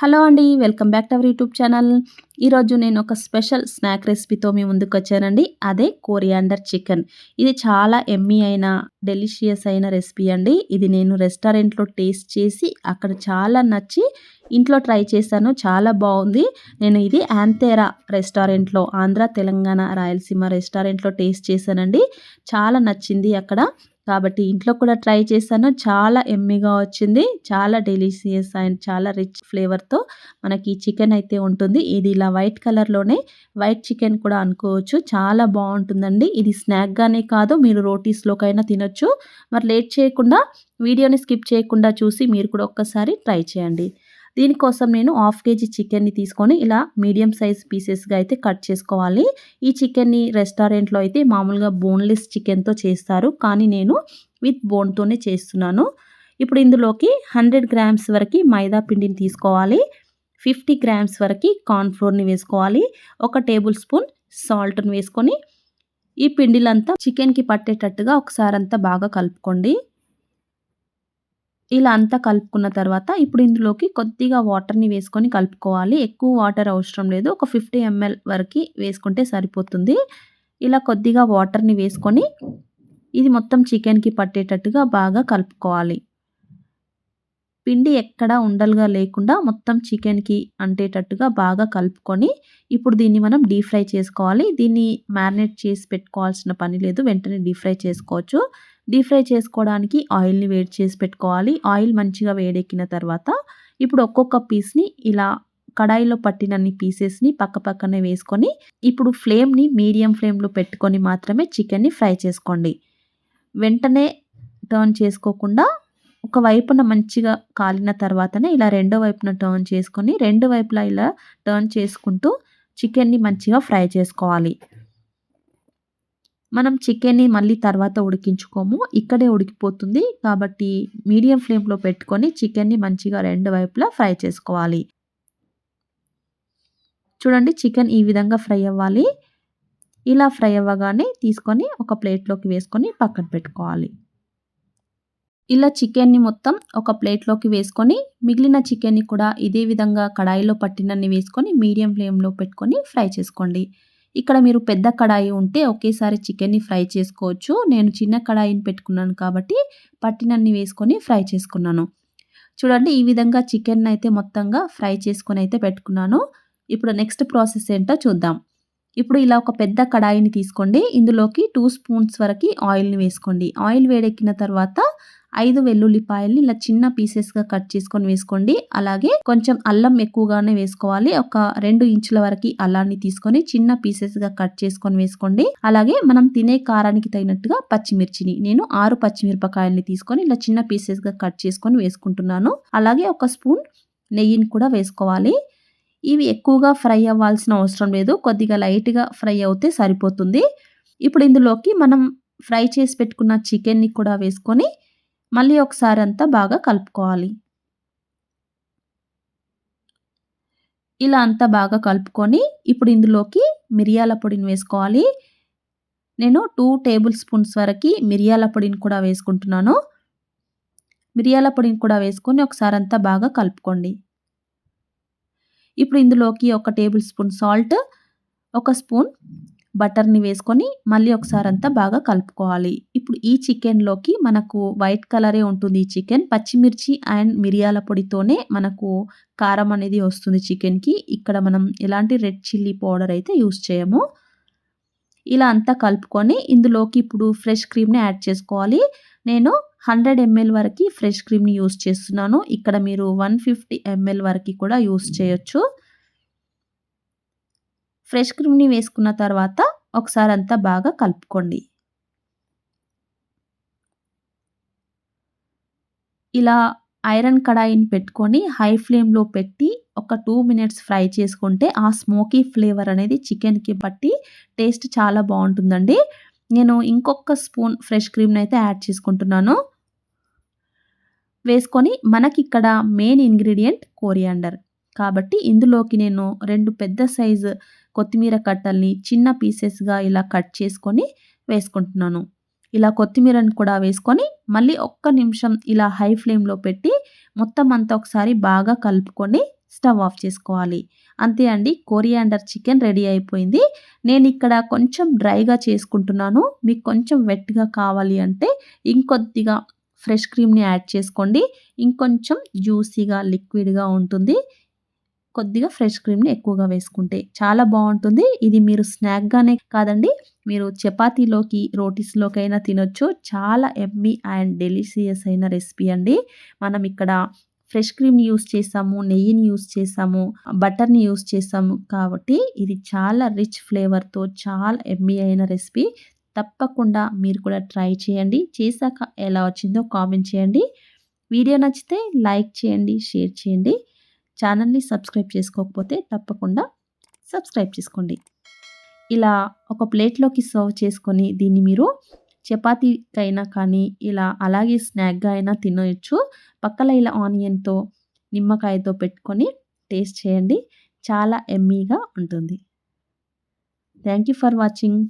Hello అండి welcome back to our YouTube channel. ఈరోజు నేను ఒక స్పెషల్ స్నాక్ రెసిపీతో మీ ముందుకు వచ్చానండి. అదే కోరియాండర్ చికెన్. ఇది చాలా ఎమ్మీ అయిన డెలిషియస్ అయిన రెసిపీ అండి. ఇది నేను రెస్టారెంట్లో టేస్ట్ చేసి అక్కడ చాలా నచ్చి ఇంట్లో ట్రై చేశాను. చాలా బాగుంది. నేను ఇది యాంతేరా రెస్టారెంట్లో ఆంధ్ర తెలంగాణ రాయలసీమ రెస్టారెంట్లో టేస్ట్ చేశానండి. చాలా నచ్చింది అక్కడ. కాబట్టి ఇంట్లో కూడా ట్రై చేశాను. చాలా ఎమ్మిగా వచ్చింది. చాలా డెలిషియస్ అండ్ చాలా రిచ్ ఫ్లేవర్తో మనకి చికెన్ అయితే ఉంటుంది. ఇది ఇలా వైట్ కలర్లోనే వైట్ చికెన్ కూడా అనుకోవచ్చు. చాలా బాగుంటుందండి. ఇది స్నాక్గానే కాదు మీరు రోటీస్లోకైనా తినొచ్చు. మరి లేట్ చేయకుండా వీడియోని స్కిప్ చేయకుండా చూసి మీరు కూడా ఒక్కసారి ట్రై చేయండి. దీనికోసం నేను హాఫ్ కేజీ చికెన్ని తీసుకొని ఇలా మీడియం సైజ్ పీసెస్గా అయితే కట్ చేసుకోవాలి. ఈ చికెన్ని రెస్టారెంట్లో అయితే మామూలుగా బోన్లెస్ చికెన్తో చేస్తారు. కానీ నేను విత్ బోన్తోనే చేస్తున్నాను. ఇప్పుడు ఇందులోకి హండ్రెడ్ గ్రామ్స్ వరకు మైదా పిండిని తీసుకోవాలి. ఫిఫ్టీ గ్రామ్స్ వరకు కార్న్ఫ్లోర్ని వేసుకోవాలి. ఒక టేబుల్ స్పూన్ సాల్ట్ని వేసుకొని ఈ పిండిలంతా చికెన్కి పట్టేటట్టుగా ఒకసారి అంతా బాగా కలుపుకోండి. ఇలా అంతా కలుపుకున్న తర్వాత ఇప్పుడు ఇందులోకి కొద్దిగా వాటర్ని వేసుకొని కలుపుకోవాలి. ఎక్కువ వాటర్ అవసరం లేదు. ఒక ఫిఫ్టీ ఎంఎల్ వరకు వేసుకుంటే సరిపోతుంది. ఇలా కొద్దిగా వాటర్ని వేసుకొని ఇది మొత్తం చికెన్కి పట్టేటట్టుగా బాగా కలుపుకోవాలి. పిండి ఎక్కడా ఉండలుగా లేకుండా మొత్తం చికెన్కి అంటేటట్టుగా బాగా కలుపుకొని ఇప్పుడు దీన్ని మనం డీప్ ఫ్రై చేసుకోవాలి. దీన్ని మ్యారినేట్ చేసి పెట్టుకోవాల్సిన పని లేదు. వెంటనే డీప్ ఫ్రై చేసుకోవచ్చు. డీప్ ఫ్రై చేసుకోవడానికి ఆయిల్ని వేడి చేసి పెట్టుకోవాలి. ఆయిల్ మంచిగా వేడెక్కిన తర్వాత ఇప్పుడు ఒక్కొక్క పీస్ని ఇలా కడాయిలో పట్టినన్ని పీసెస్ని పక్క పక్కనే వేసుకొని ఇప్పుడు ఫ్లేమ్ని మీడియం ఫ్లేమ్లో పెట్టుకొని మాత్రమే చికెన్ని ఫ్రై చేసుకోండి. వెంటనే టర్న్ చేసుకోకుండా ఒక వైపున మంచిగా కాలిన తర్వాతనే ఇలా రెండో వైపున టర్న్ చేసుకొని రెండు వైపులా ఇలా టర్న్ చేసుకుంటూ చికెన్ని మంచిగా ఫ్రై చేసుకోవాలి. మనం చికెన్ని మళ్ళీ తర్వాత ఉడికించుకోము. ఇక్కడే ఉడికిపోతుంది. కాబట్టి మీడియం ఫ్లేమ్లో పెట్టుకొని చికెన్ని మంచిగా రెండు వైపులా ఫ్రై చేసుకోవాలి. చూడండి చికెన్ ఈ విధంగా ఫ్రై అవ్వాలి. ఇలా ఫ్రై అవ్వగానే తీసుకొని ఒక ప్లేట్లోకి వేసుకొని పక్కన పెట్టుకోవాలి. ఇలా చికెన్ని మొత్తం ఒక ప్లేట్లోకి వేసుకొని మిగిలిన చికెన్ని కూడా ఇదే విధంగా కడాయిలో పట్టినన్ని వేసుకొని మీడియం ఫ్లేమ్లో పెట్టుకొని ఫ్రై చేసుకోండి. ఇక్కడ మీరు పెద్ద కడాయి ఉంటే ఒకేసారి చికెన్ని ఫ్రై చేసుకోవచ్చు. నేను చిన్న కడాయిని పెట్టుకున్నాను కాబట్టి పట్టినన్ని వేసుకొని ఫ్రై చేసుకున్నాను. చూడండి ఈ విధంగా చికెన్ అయితే మొత్తంగా ఫ్రై చేసుకొని అయితే పెట్టుకున్నాను. ఇప్పుడు నెక్స్ట్ ప్రాసెస్ ఏంటో చూద్దాం. ఇప్పుడు ఇలా ఒక పెద్ద కడాయిని తీసుకోండి. ఇందులోకి టూ స్పూన్స్ వరకు ఆయిల్ని వేసుకోండి. ఆయిల్ వేడెక్కిన తర్వాత ఐదు వెల్లుల్లిపాయల్ని ఇలా చిన్న పీసెస్గా కట్ చేసుకొని వేసుకోండి. అలాగే కొంచెం అల్లం ఎక్కువగానే వేసుకోవాలి. ఒక రెండు ఇంచుల వరకు అల్లాన్ని తీసుకొని చిన్న పీసెస్గా కట్ చేసుకొని వేసుకోండి. అలాగే మనం తినే కారానికి తగినట్టుగా పచ్చిమిర్చిని నేను ఆరు పచ్చిమిరపకాయల్ని తీసుకొని ఇలా చిన్న పీసెస్గా కట్ చేసుకొని వేసుకుంటున్నాను. అలాగే ఒక స్పూన్ నెయ్యిని కూడా వేసుకోవాలి. ఇవి ఎక్కువగా ఫ్రై అవ్వాల్సిన అవసరం లేదు. కొద్దిగా లైట్గా ఫ్రై అవుతే సరిపోతుంది. ఇప్పుడు ఇందులోకి మనం ఫ్రై చేసి పెట్టుకున్న చికెన్ని కూడా వేసుకొని మళ్ళీ ఒకసారి అంతా బాగా కలుపుకోవాలి. ఇలా అంతా బాగా కలుపుకొని ఇప్పుడు ఇందులోకి మిరియాల పొడిని వేసుకోవాలి. నేను టూ టేబుల్ స్పూన్స్ వరకు మిరియాల పొడిని కూడా వేసుకుంటున్నాను. మిరియాల పొడిని కూడా వేసుకొని ఒకసారి అంతా బాగా కలుపుకోండి. ఇప్పుడు ఇందులోకి ఒక టేబుల్ స్పూన్ సాల్ట్ ఒక స్పూన్ బటర్ని వేసుకొని మళ్ళీ ఒకసారి అంతా బాగా కలుపుకోవాలి. ఇప్పుడు ఈ చికెన్లోకి మనకు వైట్ కలరే ఉంటుంది ఈ చికెన్. పచ్చిమిర్చి అండ్ మిరియాల పొడితోనే మనకు కారం అనేది వస్తుంది చికెన్కి. ఇక్కడ మనం ఎలాంటి రెడ్ చిల్లీ పౌడర్ అయితే యూస్ చేయము. ఇలా అంతా కలుపుకొని ఇందులోకి ఇప్పుడు ఫ్రెష్ క్రీమ్ని యాడ్ చేసుకోవాలి. నేను హండ్రెడ్ ఎంఎల్ వరకు ఫ్రెష్ క్రీమ్ని యూస్ చేస్తున్నాను. ఇక్కడ మీరు వన్ ఫిఫ్టీ ఎంఎల్ వరకు కూడా యూస్ చేయొచ్చు. ఫ్రెష్ క్రీమ్ని వేసుకున్న తర్వాత ఒకసారి అంతా బాగా కలుపుకోండి. ఇలా ఐరన్ కడాయిని పెట్టుకొని హై ఫ్లేమ్లో పెట్టి ఒక టూ మినిట్స్ ఫ్రై చేసుకుంటే ఆ స్మోకీ ఫ్లేవర్ అనేది చికెన్కి బట్టి టేస్ట్ చాలా బాగుంటుందండి. నేను ఇంకొక స్పూన్ ఫ్రెష్ క్రీమ్ని అయితే యాడ్ చేసుకుంటున్నాను. వేసుకొని మనకి ఇక్కడ మెయిన్ ఇంగ్రీడియంట్ కోరియాండర్ కాబట్టి ఇందులోకి నేను రెండు పెద్ద సైజు కొత్తిమీర కట్టల్ని చిన్న పీసెస్గా ఇలా కట్ చేసుకొని వేసుకుంటున్నాను. ఇలా కొత్తిమీరని కూడా వేసుకొని మళ్ళీ ఒక్క నిమిషం ఇలా హై ఫ్లేమ్లో పెట్టి మొత్తం అంతా ఒకసారి బాగా కలుపుకొని స్టవ్ ఆఫ్ చేసుకోవాలి. అంతే అండి కొరియాండర్ చికెన్ రెడీ అయిపోయింది. నేను ఇక్కడ కొంచెం డ్రైగా చేసుకుంటున్నాను. మీకు కొంచెం వెట్గా కావాలి అంటే ఇంకొద్దిగా ఫ్రెష్ క్రీమ్ని యాడ్ చేసుకోండి. ఇంకొంచెం జ్యూసీగా లిక్విడ్గా ఉంటుంది. కొద్దిగా ఫ్రెష్ క్రీమ్ని ఎక్కువగా వేసుకుంటే చాలా బాగుంటుంది. ఇది మీరు స్నాక్గానే కాదండి మీరు చపాతీలోకి రోటీస్లోకైనా తినొచ్చు. చాలా ఎమ్మీ అండ్ డెలిషియస్ అయిన రెసిపీ అండి. మనం ఇక్కడ ఫ్రెష్ క్రీమ్ని యూస్ చేసాము నెయ్యిని యూస్ చేసాము బటర్ని యూస్ చేసాము కాబట్టి ఇది చాలా రిచ్ ఫ్లేవర్తో చాలా ఎమ్మీ అయిన రెసిపీ. తప్పకుండా మీరు కూడా ట్రై చేయండి. చేశాక ఎలా వచ్చిందో కామెంట్ చేయండి. వీడియో నచ్చితే లైక్ చేయండి షేర్ చేయండి. ఛానల్ని సబ్స్క్రైబ్ చేసుకోకపోతే తప్పకుండా సబ్స్క్రైబ్ చేసుకోండి. ఇలా ఒక ప్లేట్లోకి సర్వ్ చేసుకొని దీన్ని మీరు చపాతీకైనా కానీ ఇలా అలాగే స్నాక్గా అయినా తినవచ్చు పక్కల ఇలా ఆనియన్తో నిమ్మకాయతో పెట్టుకొని టేస్ట్ చేయండి. చాలా ఎమ్మీగా ఉంటుంది. Thank you for watching.